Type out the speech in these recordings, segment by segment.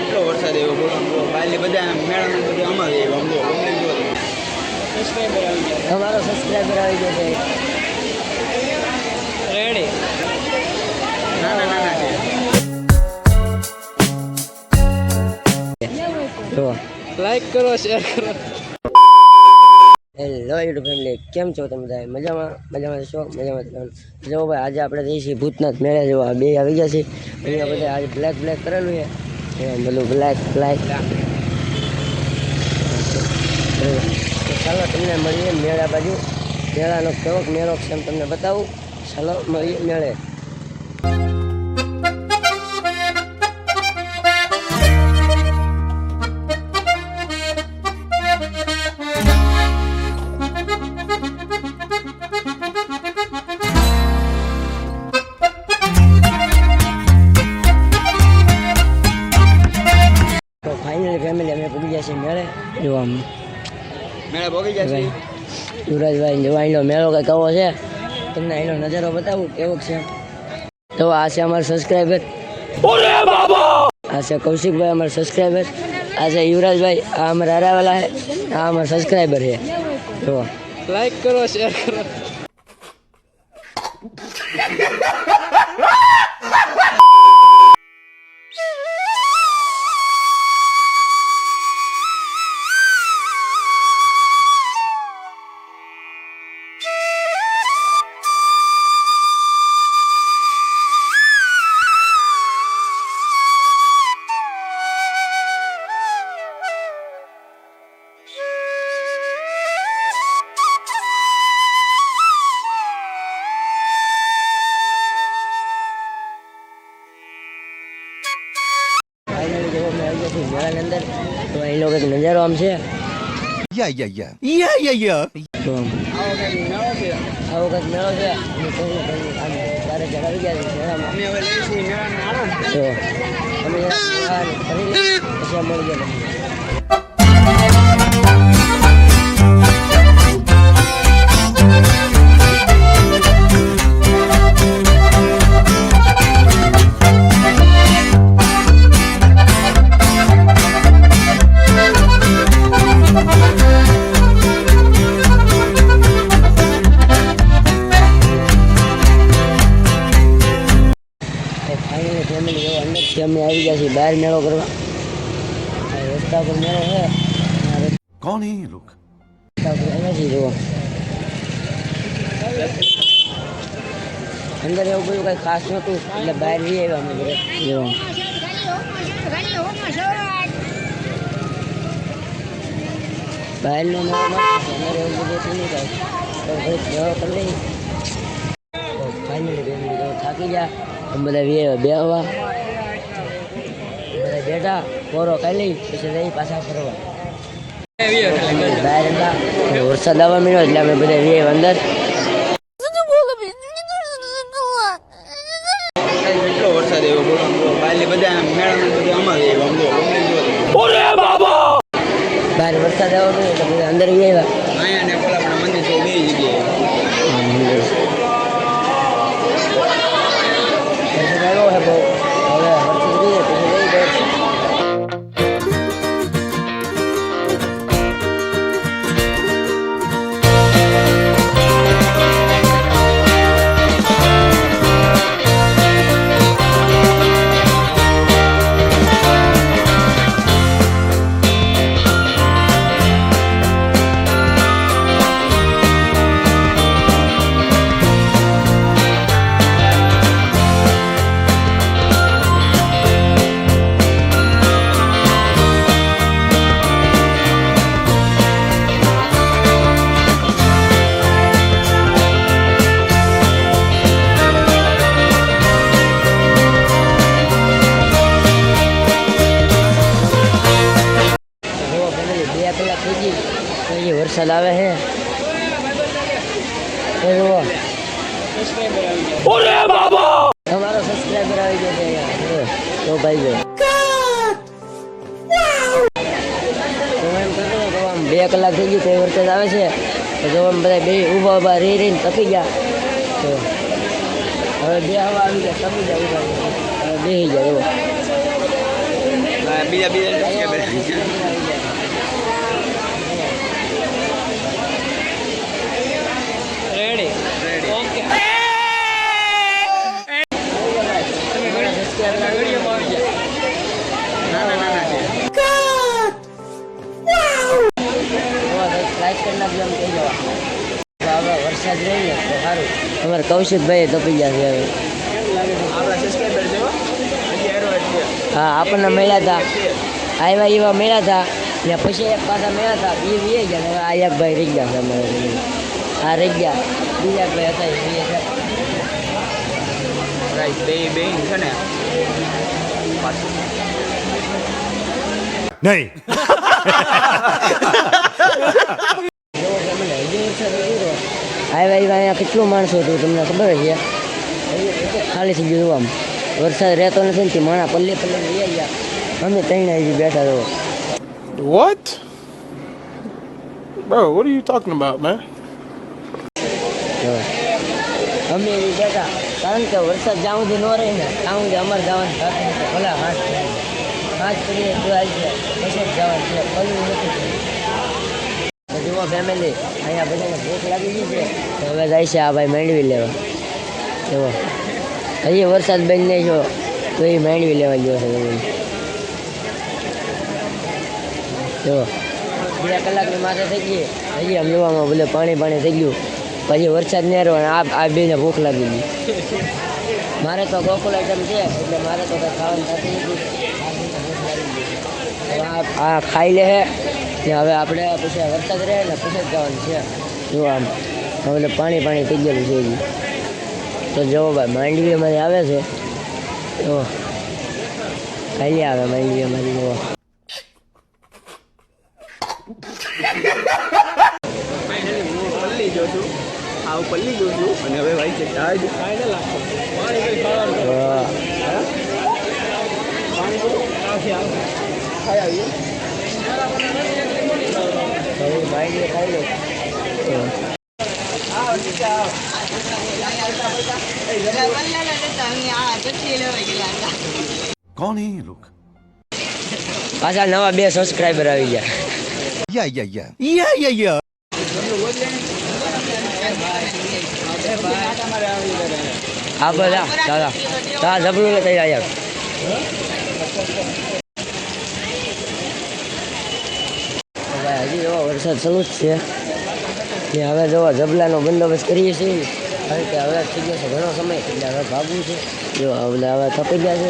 કેટલો વરસાદ એવો બોલો. બધા મેળાનું બધું આમાં જ આવ્યું આમ જુઓ. ગમે અમારો સબસ્ક્રાઈબર આવી ગયો છે. રેડી ના ના ના જુઓ લાઈક કરો શેર કરો. હેલો યુટ્યુબ ફેમિલી કેમ છો તમે બધા? મજામાં? મજામાં છો? મજામાં જો ભાઈ આજે આપણે જઈએ છીએ ભૂતનાથ મેળે જેવા. બે આવી ગયા છે અહીંયા બધા આજે બ્લેક બ્લેક કરેલું છે. એમાં બધું બ્લેક બ્લેક તો ચાલો તમને મળીએ મેળા બાજુ મેળાનો કેવોક મેળો છે એમ તમને બતાવું ચાલો મળીએ મેળે મેળે? જોવા યુવરાજભાઈ જોવા અહીંનો મેળો કંઈક આવો છે. તમને અહીંનો નજારો બતાવું કેવો છે? તો આ છે અમારા સબસ્ક્રાઈબર આ છે કૌશિકભાઈ અમારા સબસ્ક્રાઈબર આ છે યુવરાજભાઈ આ અમારા હરાવેલા છે આ અમારા સબસ્ક્રાઈબર છે. જો લાઈક કરો શેર કરો. આમ છે. યા યા યા. યા. તો આવો કંઈક મેળો છે. ગયા છે અમે હવે મેળાનો આનંદ તો અમે મળી ગયા. બહાર મેળો કરવા. રસ્તા પર મેળો છે. કોણ હે લોક? અંદર એવું બધું કંઈ ખાસ નહોતું એટલે બહાર જઈ આવ્યા અમે ઘરે જુઓ બહારનો મેળો નથી એવું બધું હતું નહીં કાંઈ. તો મેળો કરી દઈએ ફાઇનલી થાકી ગયા. બધા વી આવ્યા બે બેઠા કોરો ખાઈ પછી રહી પાછા ફરવા. બહાર હતા વરસાદ આવવા મળ્યો એટલે અમે બધા વે અંદર. કેટલો વરસાદ. બાયલે બધા મેળાનું તો હજી વરસાદ આવે છે એ જુઓ તમારો સબસ્ક્રાઈબર આવી ગયો છે અહીંયા જુઓ. તો ભાઈ જો તો એમ કરતો હતો કે આમ બે કલાક થઈ ગઈ તો વરસાદ આવે છે તો જો આમ બધા બે ઊભા ઊભા રહી રહીને તપી ગયા તો હવે બે હવા આવી ગયા તપી ગયા ઊભા હવે બેસી ગયા જુઓ આ બીજા બીજા સબસ્ક્રાઈબર રેડી રેડી ઓકે નાના નાના છે લાઈક કરી નાખજો એમ કહી દેવા તો હવે વરસાદ રહી ને તો સારું અમારે કૌશિકભાઈ તપી ગયા છે હવે. હો. આપણને મળ્યા હતા આવ્યા એવા મળ્યા હતા ને પછી એક પાછા મળ્યા હતા એ વીએ ગયા હવે આ એક ભાઈ રહી ગયા છે અમારે. રહી ગયા. બીજા ભાઈ હતા, એ વીએ ગયા રાઈટ બે બેન છે ને પાછું नहीं જેવો તમને હજી વરસાદ નથી રહ્યો. આવ્યા આવ્યા અહીંયા કેટલું માણસો હતું તમને ખબર જ છે હજી બધું ખાલી થઈ ગયું આમ વરસાદ રહેતો નથી ને તે માણા પલ્લે પલ્લે લઈ ગયા અમે ત્રણ હજી બેઠા રહો What? Bro, what are you talking about, man? અમે એ બેઠા કારણ કે વરસાદ જ્યાં સુધી ન રહે ને, ત્યાં સુધી અમારે જવાનું થતું ભલે હાથ હાથ કરીએ તો આવી જાય. પછી જવાનું છે. પલવું નથી જુઓ ફેમિલી અહીંયા બધાને ભૂખ લાગી ગઈ છે. હવે જાય છે આ ભાઈ માંડવી લેવા. જુઓ. હજી વરસાદ બંધ નહીં જો તો એ માંડવી લેવા ગયો છે જો બે કલાકની માથે થઈ ગઈ. હજી આમ જોવામાં ભલે પાણી પાણી થઈ ગયું. પછી વરસાદ નહીં રહ્યો આ આ બેને ભૂખ લાગી ગઈ. મારે તો ગોકુલ આઈટમ છે, એટલે મારે તો ખાવાનું થતી આ ખાઈ લે ને હવે આપણે પછી વરસાદ રહે ને પછી જવાનું છે. જો આમ, હવે પાણી પાણી થઈ ગયેલું છે તો જવો ભાઈ માંડવી અમારી આવે છે. જો. ખાઈ આવે માંડવી અમારી જુઓ ફાઇનલી હું પલ્લી જો છું આવું પલ્લી ગયું છું. અને હવે ભાઈ છે પાછા નવા બે સબસ્ક્રાઇબર આવી ગયા. યા યા યા. યા યા યા. આ બધા ચાલા ચાલ જબલું લેતા આવ્યા ભાઈ હજી એવો વરસાદ ચાલુ જ છે ને હવે જોવા જબલાનો બંદોબસ્ત કરીએ છીએ કારણ કે હવે થઈ ગયો છે ઘણો સમય એટલે હવે ભાગવું છે જો હવે હવે થપી ગયા છે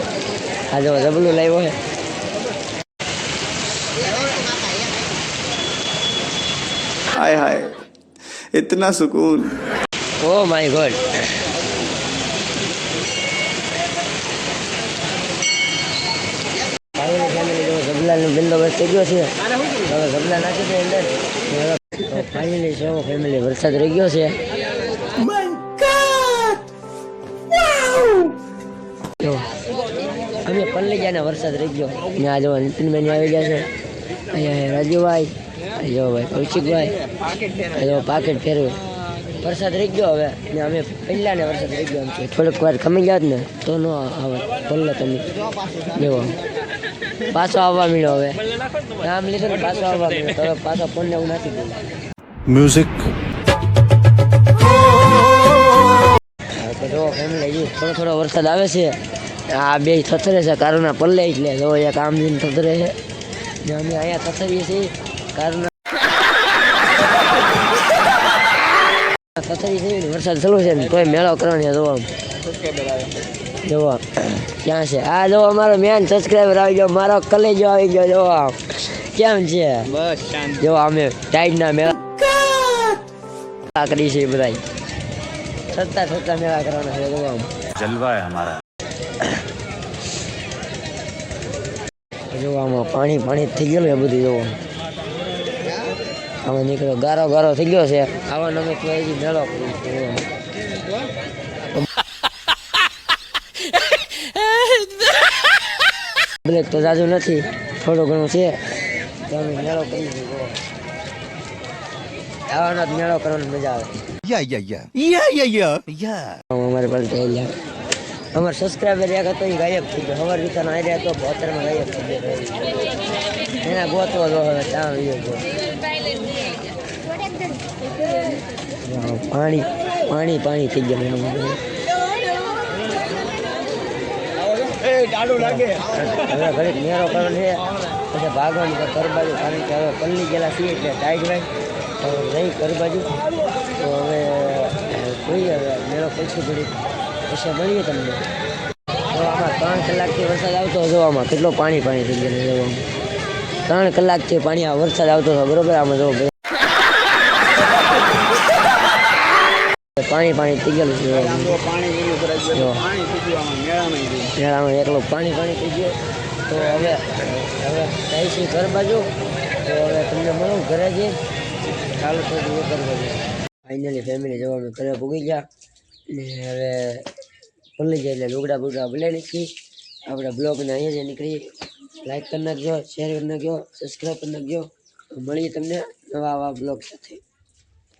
આ જો જબલું લાવ્યો છે हाय हाय इतना सुकून oh my god. Finally family જો બંદોબસ્ત થઈ ગયો છે. હવે જબલા નાખી દે અંદર. ફેમિલી છે ફેમિલી વરસાદ રહી ગયો છે. જો અમે પલ્લી ગયા ને વરસાદ રહી ગયો. આ જો નીતિનભાઈ આવી ગયા છે. અહીંયા રાજુભાઈ જો ભાઈ કૌશિકભાઈ જો પાકેટ ફેરવે. વરસાદ રહી ગયો હવે. ને અમે પહેલાંને વરસાદ રહી ગયો છે થોડીક વાર ખમી જાત ને તો ન આવે. પલ્લો તમે લેવો. પાછો આવવા મળ્યો હવે. નામ લીધો ને પાછો આવવા મળ્યો. હવે પાછો ફોનને એવું નથી બોલ્યો મ્યુઝિક જો ફેમિલી હજી થોડો થોડો વરસાદ આવે છે. આ બે થથરે છે કારના પલ્લે એટલે જો એક આમ જઈને થથરે છે. ને અમે અહીંયા થથરીએ છીએ કારના કથરી છે ને વરસાદ ચાલુ છે ને તોય મેળો કરવાની જોવા જોવા. ક્યાં છે? આ જો અમારો મેન સબસ્ક્રાઈબર આવી ગયો મારો કલેજો આવી ગયો જોવા. કેમ છે? બસ જો અમે ટાઈડના મેળા કરી છે બધાય. સત્તા સત્તા મેળા કરવાના છે જોવા જલવા હે અમારા. જોવામાં પાણી પાણી થઈ ગયેલું એ બધું જોવા. અમે નીકળ્યો. ગારો ગારો થઈ ગયો છે. આવો અમે કોઈ મેળો બ્લેક તો જાજુ નથી. થોડું ઘણું છે. અમે મેળો કરી આવવાનો જ મેળો કરવાની મજા આવે. યા યા યા યા યા અમારે પલટે સબસ્ક્રાઈબર હતો એ ગાયબ થઈ ગયો. હવાર વિતાનો આઈ રહ્યા તો ભોતરમાં ગાયબ થઈ ગયો. એના ગોતો હવે ત્યાં પાણી પાણી પાણી થઈ ગયા હવે ઘડીક મેરો કરવાનો છે પછી ભાગવાનું કારણ કે હવે પલ્લી ગયેલા છીએ એટલે ટાઈટ ભાઈ નહીં ઘર બાજુ તો હવે જોઈએ હવે મેળો પછી ઘડીક પછી મળીએ તમને? તો આમાં ત્રણ કલાકથી વરસાદ આવતો હતો આમાં. કેટલો પાણી પાણી થઈ ગયેલું જોવામાં ત્રણ કલાકથી પાણી આ વરસાદ આવતો હતો બરોબર? આમાં જો પાણી પાણી થઈ ગયેલું છે. મેળામાં એકલું પાણી પાણી થઈ ગયું. તો હવે હવે છે ઘર બાજુ. તો હવે તમને મળું ઘરે જઈ ચાલુ થતું ઘર બાજુ. ફાઇનલી ફેમિલી જવાનું ઘરે ભૂગી ગયા. ને હવે ભૂલી જાય એટલે લુગડા બુગડા ભૂલે નીકળી આપણે બ્લોગને અહીંયા જ નીકળી લાઈક કરી નાખજો શેર કરી નાખજો સબસ્ક્રાઈબ કરી નાખજો. મળીએ તમને નવા આવા બ્લોગ સાથે.